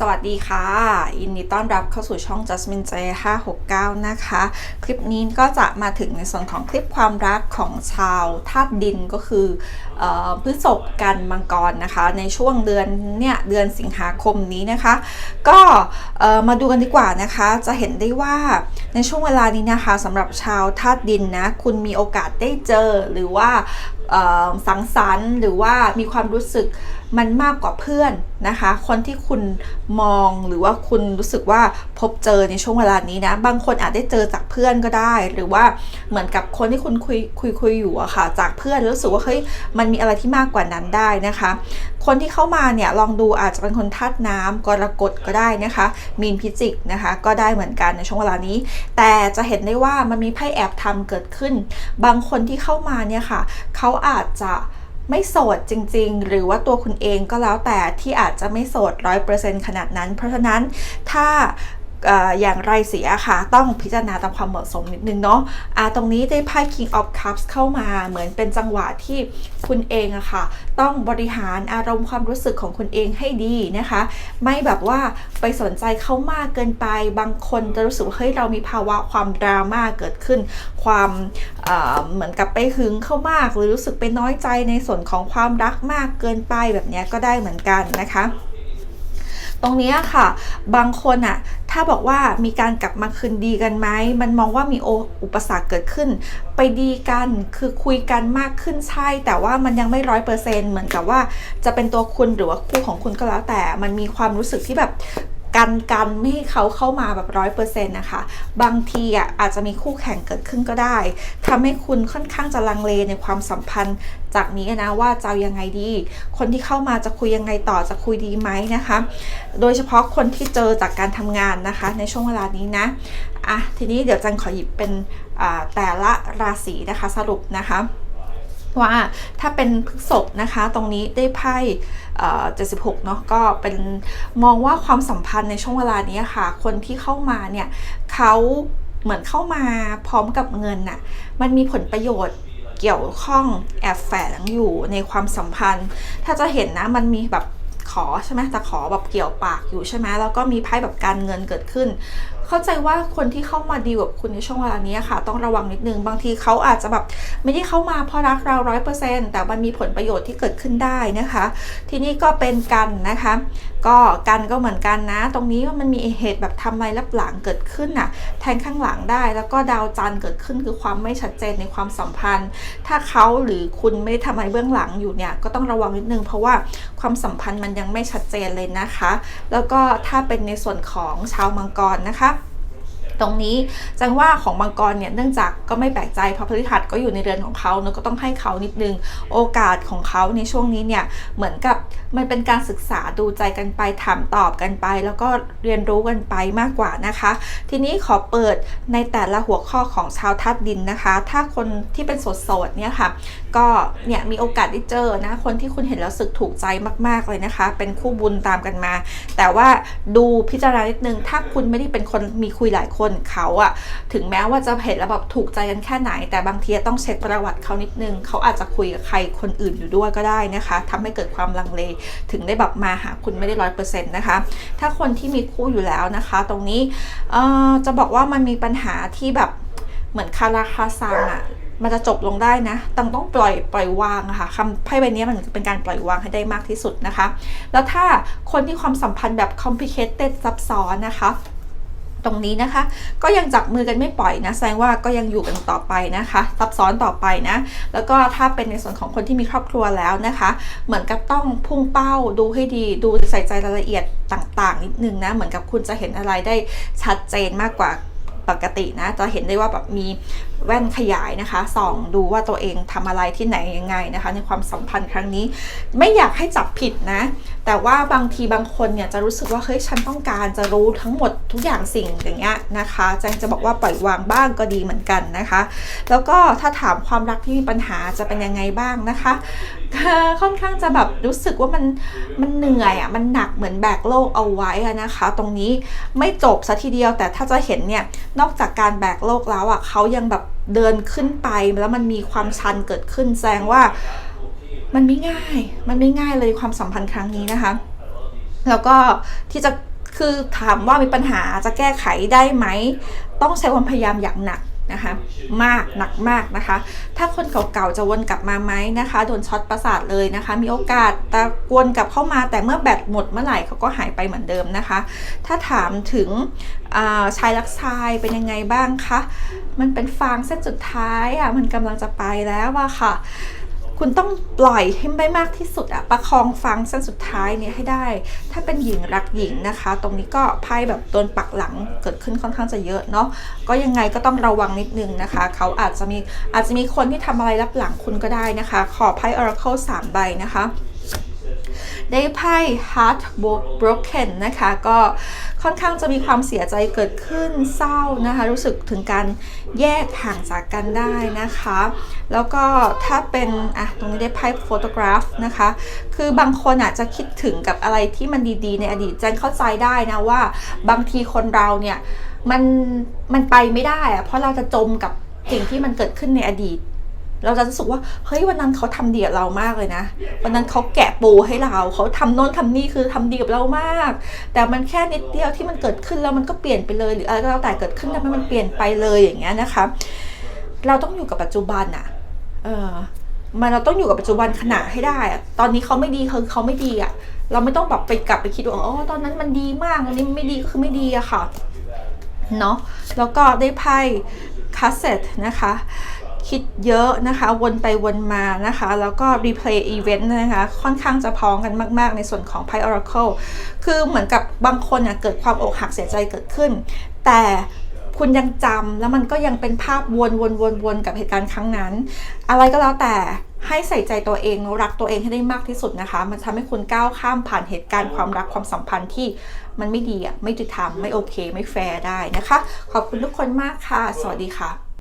สวัสดีค่ะยินดีต้อนรับเข้าสู่ช่อง Jasmine J 569 นะคะ คลิปนี้ก็จะมาถึงในส่วนของคลิปความรักของชาวธาตุดินก็คืออพฤษภกันมังกรนะคะ ในช่วงเดือนเนี่ยเดือนสิงหาคมนี้นะคะ ก็มาดูกันดีกว่านะคะ จะเห็นได้ว่าในช่วงเวลานี้นะคะสำหรับชาวธาตุดินนะ คุณมีโอกาสได้เจอหรือว่า สังสรรค์ หรือว่ามีความรู้สึกมันมากกว่าเพื่อนนะคะ คนที่คุณมองหรือว่าคุณรู้สึกว่าพบเจอในช่วงเวลานี้นะ บางคนอาจได้เจอจากเพื่อนก็ได้ หรือว่าเหมือนกับคนที่คุณคุยคุยคุยอยู่อะค่ะ จากเพื่อนรู้สึกว่าเฮ้ยมันมีอะไรที่มากกว่านั้นได้นะคะ คนที่เข้ามาเนี่ยลองดูอาจจะเป็นคนธาตุน้ำกรกฎก็ได้นะคะ มีนพิจิกนะคะ ก็ได้เหมือนกันในช่วงเวลานี้ แต่จะเห็นได้ว่ามันมีไพ่แอบทำเกิดขึ้น บางคนที่เข้ามาเนี่ยค่ะเขาอาจจะไม่โสดจริง ๆ หรือว่าตัวคุณเองก็แล้วแต่ที่อาจจะไม่โสดร้อยเปอร์เซ็นต์ขนาดนั้น เพราะฉะนั้นถ้า อย่างไรเสียค่ะ ต้องพิจารณาตามความเหมาะสมนิดนึงเนาะอ่าตรงนี้ได้ไพ่ King of Cups เข้ามาเหมือนเป็นจังหวะที่คุณเองอะค่ะ ต้องบริหารอารมณ์ความรู้สึกของคุณเองให้ดีนะคะ ไม่แบบว่าไปสนใจเขามากเกินไปบางคนจะรู้สึกว่าเฮ้ยเรามีภาวะความดราม่าเกิดขึ้น ความเหมือนกับไปหึงเข้ามาก หรือรู้สึกไปน้อยใจในส่วนของความรักมากเกินไปแบบนี้ก็ได้เหมือนกันนะคะ ตรงนี้ค่ะบางคนอะ ถ้าบอกว่ามีการกลับมาคืนดีกันไหม มันมองว่ามีโออุปสรรคเกิดขึ้น ไปดีกัน คือคุยกันมากขึ้นใช่ แต่ว่ามันยังไม่ร้อยเปอร์เซ็นต์เหมือนกับว่าจะเป็นตัวคุณหรือว่าคู่ของคุณก็แล้วแต่ มันมีความรู้สึกที่แบบ กันกันไม่ให้เขาเข้ามาแบบร้อยเปอร์เซ็นต์นะคะ บางทีอะอาจจะมีคู่แข่งเกิดขึ้นก็ได้ทำให้คุณค่อนข้างจะลังเลในความสัมพันธ์ จากนี้นะว่าจะยังไงดี คนที่เข้ามาจะคุยยังไงต่อจะคุยดีไหมนะคะ โดยเฉพาะคนที่เจอจากการทำงานนะคะ ในช่วงเวลานี้นะอะทีนี้เดี๋ยวจันขอหยิบเป็นแต่ละราศีนะคะสรุปนะคะ ว่าถ้าเป็นพฤษภนะคะตรงนี้ได้ไพ่เอ่อ76เนาะก็เป็นมองว่าความสัมพันธ์ในช่วงเวลานี้ค่ะ คนที่เข้ามาเนี่ยเขาเหมือนเข้ามาพร้อมกับเงินน่ะมันมีผลประโยชน์เกี่ยวข้องแอบแฝงอยู่ในความสัมพันธ์ ถ้าจะเห็นนะมันมีแบบขอใช่ไหมแต่ขอแบบเกี่ยวปากอยู่ใช่ไหมแล้วก็มีไพ่แบบการเงินเกิดขึ้น เข้าใจว่าคนที่เข้ามาดีลกับคุณในช่วงเวลานี้ค่ะ ต้องระวังนิดนึง บางทีเขาอาจจะแบบไม่ได้เข้ามาเพราะรักเราร้อยเปอร์เซ็นต์แต่มันมีผลประโยชน์ที่เกิดขึ้นได้นะคะ ทีนี้ก็เป็นกันนะคะ ก็กันก็เหมือนกันนะ ตรงนี้ว่ามันมีเหตุแบบทำไรรับหลังเกิดขึ้นน่ะแทงข้างหลังได้ แล้วก็ดาวจันทร์เกิดขึ้นคือความไม่ชัดเจนในความสัมพันธ์ ถ้าเขาหรือคุณไม่ได้ทำอะไรเบื้องหลังอยู่เนี่ยก็ต้องระวังนิดนึง เพราะว่าความสัมพันธ์มันยังไม่ชัดเจนเลยนะคะ แล้วก็ถ้าเป็นในส่วนของชาวมังกรนะคะ ตรงนี้จังว่าของมังกรเนี่ยเนื่องจากก็ไม่แปลกใจเพราะพฤหัสก็อยู่ในเรือนของเขาเนอะก็ต้องให้เขานิดนึงโอกาสของเขาในช่วงนี้เนี่ยเหมือนกับมันเป็นการศึกษาดูใจกันไปถามตอบกันไป แล้วก็เรียนรู้กันไปมากกว่านะคะ ทีนี้ขอเปิดในแต่ละหัวข้อของชาวธาตุดินนะคะ ถ้าคนที่เป็นโสดๆเนี่ยค่ะก็เนี่ยมีโอกาสได้เจอนะคนที่คุณเห็นแล้วสึกถูกใจมากๆเลยนะคะ เป็นคู่บุญตามกันมา แต่ว่าดูพิจารณานิดนึงถ้าคุณไม่ได้เป็นคนมีคุยหลายคนคนเขาอะถึงแม้ว่าจะเห็นแล้วแบบถูกใจกันแค่ไหน แต่บางทีต้องเช็คประวัติเขานิดนึงเขาอาจจะคุยกับใครคนอื่นอยู่ด้วยก็ได้นะคะทำให้เกิดความลังเล ถึงได้แบบมาหาคุณไม่ได้ร้อยเปอร์เซ็นต์นะคะ ถ้าคนที่มีคู่อยู่แล้วนะคะ ตรงนี้จะบอกว่ามันมีปัญหาที่แบบเหมือนคาราคาซังอะมันจะจบลงได้นะต้องต้องปล่อยปล่อยวางค่ะคำไพ่ใบนี้มันเป็นการปล่อยวางให้ได้มากที่สุดนะคะ แล้วถ้าคนที่ความสัมพันธ์แบบ complicated ซับซ้อนนะคะ ตรงนี้นะคะ ก็ยังจับมือกันไม่ปล่อยนะแสดงว่าก็ยังอยู่กันต่อไปนะคะ ซับซ้อนต่อไปนะ แล้วก็ถ้าเป็นในส่วนของคนที่มีครอบครัวแล้วนะคะ เหมือนกับต้องพุ่งเป้าดูให้ดีดูใส่ใจรายละเอียดต่าง ๆ นิดนึงนะ เหมือนกับคุณจะเห็นอะไรได้ชัดเจนมากกว่าปกตินะ จะเห็นได้ว่าแบบมีแว่นขยายนะคะส่องดูว่าตัวเองทำอะไรที่ไหนยังไงนะคะ ในความสัมพันธ์ครั้งนี้ ไม่อยากให้จับผิดนะ แต่ว่าบางทีบางคนเนี่ยจะรู้สึกว่าเฮ้ยฉันต้องการจะรู้ทั้งหมดทุกอย่างสิ่งอย่างเงี้ยนะคะแจงจะบอกว่าปล่อยวางบ้างก็ดีเหมือนกันนะคะ แล้วก็ถ้าถามความรักที่มีปัญหาจะเป็นยังไงบ้างนะคะค่อนข้างจะแบบรู้สึกว่ามันมันเหนื่อยอะมันหนักเหมือนแบกโลกเอาไว้นะคะ ตรงนี้ไม่จบซะทีเดียวแต่ถ้าจะเห็นเนี่ยนอกจากการแบกโลกแล้วอะเขายังแบบ เดินขึ้นไปแล้วมันมีความชันเกิดขึ้นแสดงว่ามันไม่ง่าย มันไม่ง่ายเลยความสัมพันธ์ครั้งนี้นะคะ แล้วก็ที่จะคือถามว่ามีปัญหาจะแก้ไขได้ไหม ต้องใช้ความพยายามอย่างหนัก นะคะมากหนักมากนะคะ ถ้าคนเก่าๆจะวนกลับมาไหมนะคะโดนช็อตประสาทเลยนะคะ มีโอกาสตะกวนกลับเข้ามาแต่เมื่อแบตหมดเมื่อไหร่เขาก็หายไปเหมือนเดิมนะคะ ถ้าถามถึงชายรักชายเป็นยังไงบ้างคะมันเป็นฟางเส้นสุดท้ายอะมันกำลังจะไปแล้วอะค่ะ คุณต้องปล่อยให้ได้มากที่สุดอะประคองฟังสั้นสุดท้ายเนี่ยให้ได้ ถ้าเป็นหญิงรักหญิงนะคะ ตรงนี้ก็ไพ่แบบโดนปักหลังเกิดขึ้นค่อนข้างจะเยอะเนาะก็ยังไงก็ต้องระวังนิดนึงนะคะ เขาอาจจะมีอาจจะมีคนที่ทำอะไรรับหลังคุณก็ได้นะคะ ขอไพ่ Oracle 3 ใบนะคะ ได้ไพ่ Heart Broken นะคะ ก็ค่อนข้างจะมีความเสียใจเกิดขึ้นเศร้านะคะ รู้สึกถึงการแยกห่างจากกันได้นะคะ แล้วก็ถ้าเป็น อะ ตรงนี้ได้ไพ่โฟโตกราฟนะคะ คือบางคนอาจจะคิดถึงกับอะไรที่มันดีๆ ในอดีตแจนเข้าใจได้นะว่าบางทีคนเราเนี่ยมันมันไปไม่ได้อะเพราะเราจะจมกับสิ่งที่มันเกิดขึ้นในอดีต เราจะรู้สึกว่าเฮ้ยวันนั้นเขาทำดีกับเรามากเลยนะ วันนั้นเขาแกะปูให้เราเขาทำโน้นทำนี่คือทำดีกับเรามาก แต่มันแค่นิดเดียวที่มันเกิดขึ้นแล้วมันก็เปลี่ยนไปเลยหรืออะไรก็แล้วแต่เกิดขึ้นแล้มันเปลี่ยนไปเลยอย่างเงี้ยนะคะ เราต้องอยู่กับปัจจุบันอะเออมันเราต้องอยู่กับปัจจุบันขณะให้ได้อะตอนนี้เขาไม่ดีคือเขาไม่ดีอะเราไม่ต้องแบบไปกลับไปคิดว่าอ๋อตอนนั้นมันดีมากตอนนี้ไม่ดีก็คือไม่ดีอะค่ะเนาะแล้วก็ได้ไพ่คาสเซ็ตนะคะ คิดเยอะนะคะวนไปวนมานะคะ แล้วก็รีเพลย์อีเวนะคะ ค่อนข้างจะพ้องกันมาก ๆ ในส่วนของไพ่ Oracle คือเหมือนกับบางคนเกิดความอกหักเสียใจเกิดขึ้น แต่คุณยังจำแล้วมันก็ยังเป็นภาพวนวนวนวนกับเหตุการณ์ครั้งนั้น อะไรก็แล้วแต่ให้ใส่ใจตัวเองรักตัวเองให้ได้มากที่สุดนะคะ มันทำให้คุณก้าวข้ามผ่านเหตุการณ์ความรักความสัมพันธ์ที่มันไม่ดีอะไม่ยุติธรรมไม่โอเค ไม่แฟร์ได้นะคะ ขอบคุณทุกคนมากค่ะ สวัสดีค่ะ